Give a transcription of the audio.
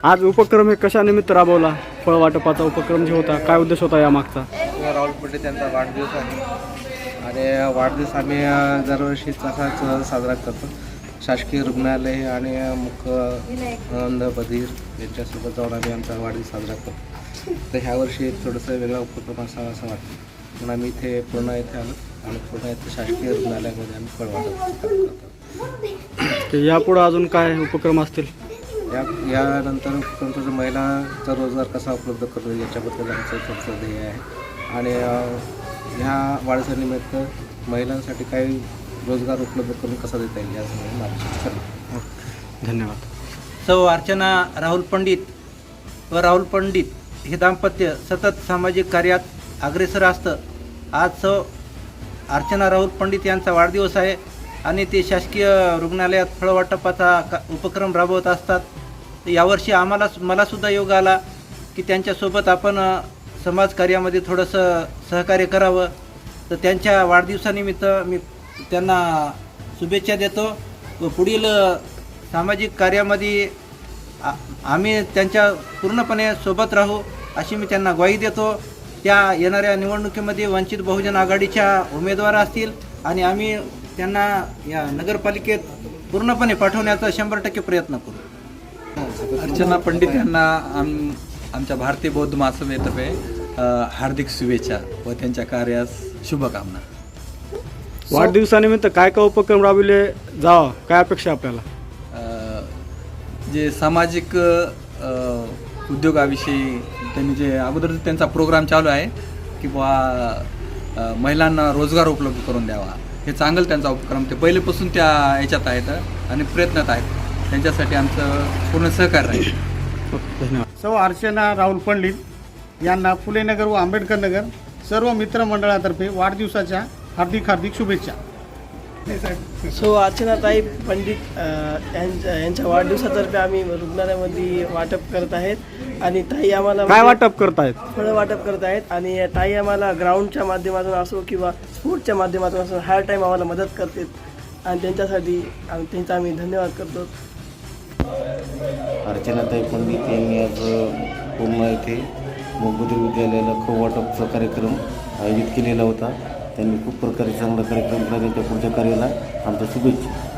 आज उपक्रम हे कशानिमित्त राबवला? फळ वाटपाचा उपक्रम जे होता काय उद्देश होता या मागचा राहुल पटेल त्यांचा वाढदिवस आहे. आणि वाढदिवस आम्ही दरवर्षी तसाच साजरा करतो. शासकीय रुग्णालय आणि अ, मुख अंध बधीर यांच्यासोबत जाऊन आम्ही आमचा वाढदिवस साजरा करतो. तर ह्या वर्षी थोडंसं वेगळा उपक्रम असावा असं वाटतं. म्हणून आम्ही इथे पूर्ण इथे आलो आणि पूर्ण इथे शासकीय रुग्णालयामध्ये आम्ही फळ वाटप करतो. यापुढे अजून काय उपक्रम असतील? या यानंतर उपक्रमाचं महिलांचा रोजगार कसा उपलब्ध करतो याच्याबद्दल आमचं थोडंसं ध्येय आहे. आणि ह्या वाढदिवसानिमित्त महिलांसाठी काही रोजगार उपलब्ध करून कसा देता येईल याचं मार्गदर्शन करणार धन्यवाद. सौ अर्चना राहुल पंडित व राहुल पंडित हे दाम्पत्य सतत सामाजिक कार्यात अग्रेसर असतं. आज सौ अर्चना राहुल पंडित यांचा वाढदिवस आहे आणि ते शासकीय रुग्णालयात फळवाटपाचा का उपक्रम राबवत असतात. यावर्षी आम्हाला मलासुद्धा योग आला की त्यांच्यासोबत आपण समाजकार्यामध्ये थोडंसं सहकार्य करावं. तर त्यांच्या वाढदिवसानिमित्त मी त्यांना शुभेच्छा देतो व पुढील सामाजिक कार्यामध्ये आम्ही त्यांच्या पूर्णपणे सोबत राहू अशी मी त्यांना ग्वाही देतो. त्या येणाऱ्या निवडणुकीमध्ये वंचित बहुजन आघाडीच्या उमेदवार असतील आणि आम्ही त्यांना या नगरपालिकेत पूर्णपणे पाठवण्याचा शंभर टक्के प्रयत्न करू. अर्चना पंडित यांना आम आमच्या भारतीय बौद्ध महासभेतर्फे हार्दिक शुभेच्छा व त्यांच्या कार्यास शुभकामना. वाढदिवसानिमित्त काय काय उपक्रम राबविले जावा? काय अपेक्षा आपल्याला? अ, जे सामाजिक अ, उद्योगाविषयी त्यांनी जे अगोदर त्यांचा प्रोग्राम चालू आहे की बुवा अ, महिलांना रोजगार उपलब्ध करून द्यावा. हे चांगलं त्यांचा उपक्रम. ते पहिलेपासून त्या याच्यात आहेत आणि प्रयत्नात आहेत. त्यांच्यासाठी आमचं पूर्ण सहकार्य राहील. धन्यवाद. सौ अर्चना राहुल पंडित यांना फुले नगर व आंबेडकर नगर सर्व मित्रमंडळातर्फे वाढदिवसाच्या हार्दिक हार्दिक शुभेच्छा. सो अर्चनाताई पंडित यांच्या यांच्या वाढदिवसातर्फे आम्ही रुग्णालयामध्ये वाटप करत आहेत आणि ताई आम्हाला काय वाटप करतायत? फळं वाटप करत आहेत आणि ताई आम्हाला ग्राउंडच्या माध्यमातून असो किंवा स्पोर्टच्या माध्यमातून असो हर टाईम आम्हाला मदत करतात. आणि त्यांच्यासाठी आम्ही त्यांचा आम्ही धन्यवाद करतो. अर्चनाताई पंडित यांनी आज पूर्ण येथे मोगबुद्धी विद्यालयाला खो वाटपचा कार्यक्रम आयोजित केलेला होता. त्यांनी खूप प्रकारे चांगला कार्यक्रम केला त्यांच्या पुढच्या कार्याला आमच्या शुभेच्छा.